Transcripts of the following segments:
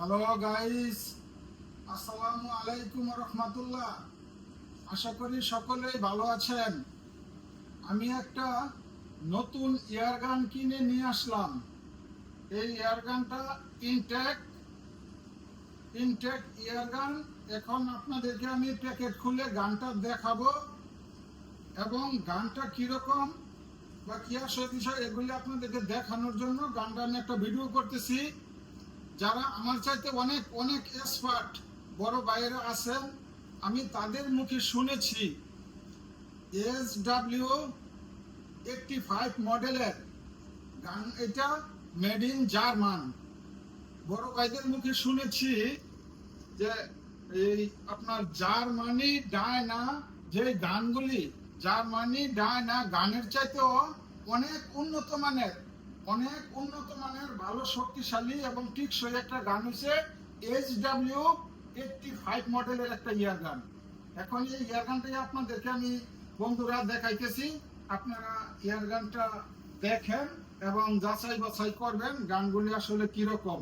Hello guys আসসালামু আলাইকুম রহমতুল্লাহ আশা করি সকলেই ভালো আছেন। আমি একটা নতুন এয়ারগান কিনে নিয়ে আসলাম। এই এয়ারগানটা ইনটেক ইনটেক এয়ারগান এখন আপনাদেরকে আমি প্যাকেট খুলে গানটা দেখাবো। এবং গানটা কীরকম বা কি আসে, বিষয় এগুলি আপনাদেরকে দেখানোর জন্য গানটা আমি একটা ভিডিও করতেছি। যারা আমার চাইতে অনেক অনেক এক্সপার্ট বড় বাইরে আছেন আমি তাদের মুখে শুনেছি এস ডাব্লিউ এইটটি ফাইভ মডেলের গান, এটা মেড ইন জার্মান। বড় ভাইদের মুখে শুনেছি যে এই আপনার জার্মানি ডায়না যে গানগুলি জার্মানি ডায়না গানের চাইতেও অনেক উন্নত মানের। অনেক উন্নত মানের, ভালো, শক্তিশালী এবং টিকসই একটা গান হচ্ছে এইচ ডাব্লিউ এইটটি ফাইভ মডেলের একটা ইয়ার গান। এখন এই ইয়ার গানটাই আপনাদেরকে আমি বন্ধুরা দেখাইতেছি। আপনারা ইয়ার গানটা দেখেন এবং যাচাই বাছাই করবেন গানগুলি আসলে কীরকম।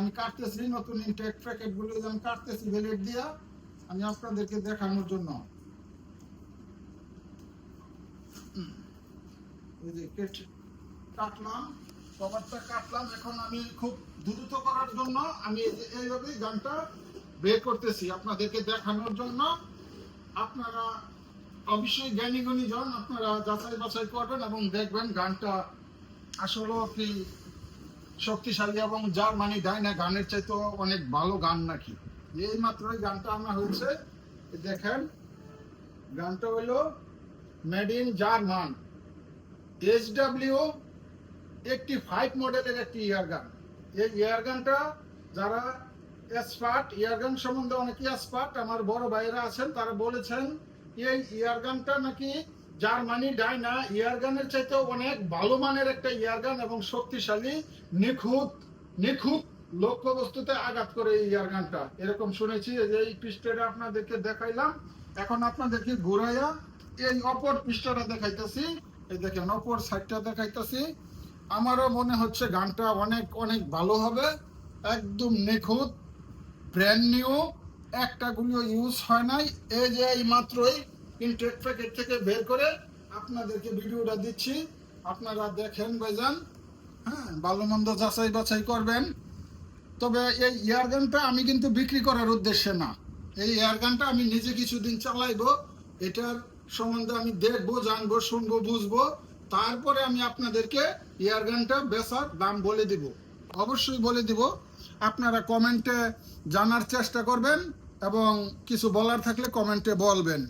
আমি কাটতেছি নতুন ইনটেক প্যাকেটগুলো যে আমি কাটতেছি ভেলেট দিয়া, আমি আপনাদেরকে দেখানোর জন্য। এই যে কাটলাম কভারটা কাটলাম। এখন আমি খুব দ্রুত করার জন্য আমি এইভাবেই গানটা বের করতেছি আপনাদেরকে দেখানোর জন্য। আপনারা অবশ্যই জ্ঞানী জন, আপনারা যাচাই বাছাই করবেন এবং দেখবেন গানটা আসলে কি শক্তিশালী এবং যার মানে দেয় না, গানের চাইতে অনেক ভালো গান নাকি। এই মাত্রই গানটা আমার হয়েছে। দেখেন, গানটা হলো made in German H W একটি ফাইভ মডেলের একটি ইয়ার গান এই ইয়ার গানটা যারা এক্সপার্ট ইয়ার গান সম্বন্ধে অনেকে এক্সপার্ট আমার বড় ভাইয়েরা আছেন, তারা বলেছেন, এই ইয়ার গানটা নাকি জার্মানি ডাইনা ইয়ার গানের চাইতে অনেক ভালো মানের একটা ইয়ার গান এবং শক্তিশালী, নিখুঁত নিখুঁত লক্ষ্য বস্তুতে আঘাত করে এই ইয়ার গানটা এরকম শুনেছি যে এই পৃষ্ঠটা আপনাদেরকে দেখাইলাম। এখন আপনাদেরকে ঘুরাইয়া এই অপর পৃষ্ঠটা দেখাইতেছি। এই দেখেন, অপর সাইডটা দেখাইতেছি। আমারও মনে হচ্ছে গানটা অনেক অনেক ভালো হবে। একদম নিখুঁত ব্র্যান্ড নিউ একটা গুলিও ইউজ হয় নাই। এই যে এই মাত্রই ইনটেক প্যাকেট থেকে বের করে আপনাদেরকে ভিডিওটা দিচ্ছি। আপনারা দেখেন বেজান হ্যাঁ ভালো মন্দ যাচাই বাছাই করবেন। তবে এই এয়ারগানটা আমি কিন্তু বিক্রি করার উদ্দেশ্যে না। এই এয়ারগানটা আমি নিজে কিছুদিন চালাইবো। এটার সম্বন্ধে আমি দেখব, জানব, শুনব, বুঝব। তারপরে আমি আপনাদেরকে এয়ারগানটা বেসার দাম বলে দিব। অবশ্যই বলে দিব। আপনারা কমেন্টে জানার চেষ্টা করবেন এবং কিছু বলার থাকলে কমেন্টে বলবেন।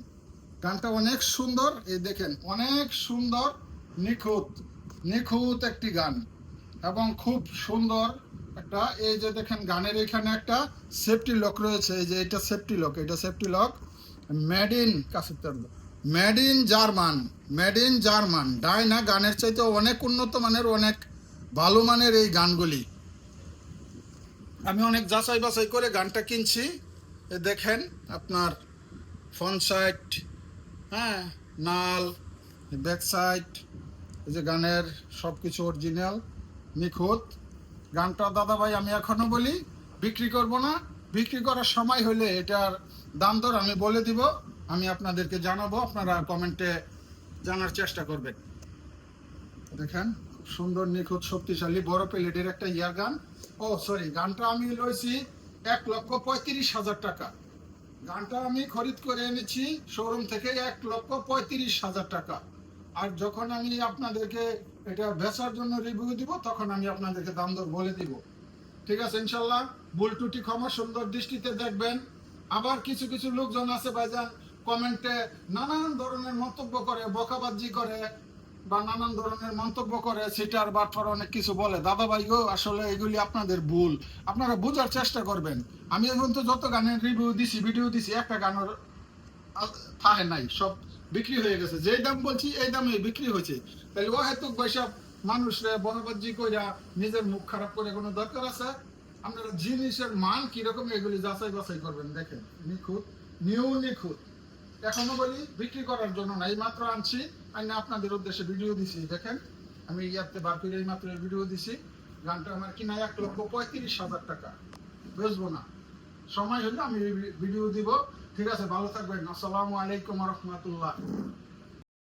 গানটা অনেক সুন্দর। এই দেখেন, অনেক সুন্দর, নিখুঁত নিখুঁত একটি গান এবং খুব সুন্দর একটা, এই যে দেখেন গানের এখানে একটা সেফটি লক রয়েছে। এই যে এটা সেফটি লক এটা সেফটি লক মেড ইন কাছে made in German made in German Dyna গানের চাইতে অনেক উন্নত মানের, অনেক ভালো মানের এই গানগুলি। আমি অনেক যাচাই বাছাই করে গানটা কিনছি। দেখেন আপনার ফ্রন্ট সাইড হ্যাঁ নাল ব্যাক সাইড এই যে গানের সব কিছু অরিজিনাল নিখুঁত। গানটা দাদা ভাই আমি এখনও বলি, বিক্রি করব না। বিক্রি করার সময় হলে এটার দাম দর আমি বলে দিব। আমি আপনাদেরকে জানাব। আপনারা কমেন্টে জানার চেষ্টা করবেন। দেখেন সুন্দর, নিখুঁত, শক্তিশালী, বড় প্লেটের একটা ইয়ার গান। ও সরি গানটা আমি লইছি এক লক্ষ পঁয়ত্রিশ হাজার টাকা। গানটা আমি খরিদ করে এনেছি শোরুম থেকে এক লক্ষ পঁয়ত্রিশ হাজার টাকা। আর যখন আমি আপনাদেরকে এটা বেচার জন্য রিভিউ দিব, তখন আমি আপনাদেরকে দাম দর বলে দিব। ঠিক আছে, ইনশাল্লাহ, ভুল টুটি ক্ষমা সুন্দর দৃষ্টিতে দেখবেন। আবার কিছু কিছু লোকজন আছে ভাইজান কমেন্টে নানান ধরনের মন্তব্য করে, বকাবাজি করে, বা নানান ধরনের মন্তব্য করে সিটার বাটফার অনেক কিছু বলে। দাদা ভাই গো আসলে এগুলি আপনাদের ভুল। আপনারা বোঝার চেষ্টা করবেন। আমি এখন তো যত গানের রিভিউ দিছি ভিডিও দিছি, একটা গানের থাকে নাই, সব বিক্রি হয়ে গেছে। যেই দাম বলছি, এই দামে বিক্রি হয়েছে। তাহলে ও হয়তো বৈশাখ মানুষরে বনবাজি কইরা নিজের মুখ খারাপ করে কোনো দরকার আছে? আপনারা জিনিসের মান কীরকম এগুলি যাচাই বাছাই করবেন, দেখেন। নিখুঁত, নিউ নিখুঁত। এখনও বলি, বিক্রি করার জন্য না এই মাত্র আনছি। আমি আপনাদের উদ্দেশ্যে ভিডিও দিছি, দেখেন। আমি ইয়াতে বার এই মাত্র ভিডিও দিছি। গানটা আমার কিনা এক লক্ষ পঁয়ত্রিশ হাজার টাকা। বেচবো না। সময় হলে আমি ভিডিও দিব। ঠিক আছে, ভালো থাকবেন। আসসালামু আলাইকুম রহমতুল্লাহ।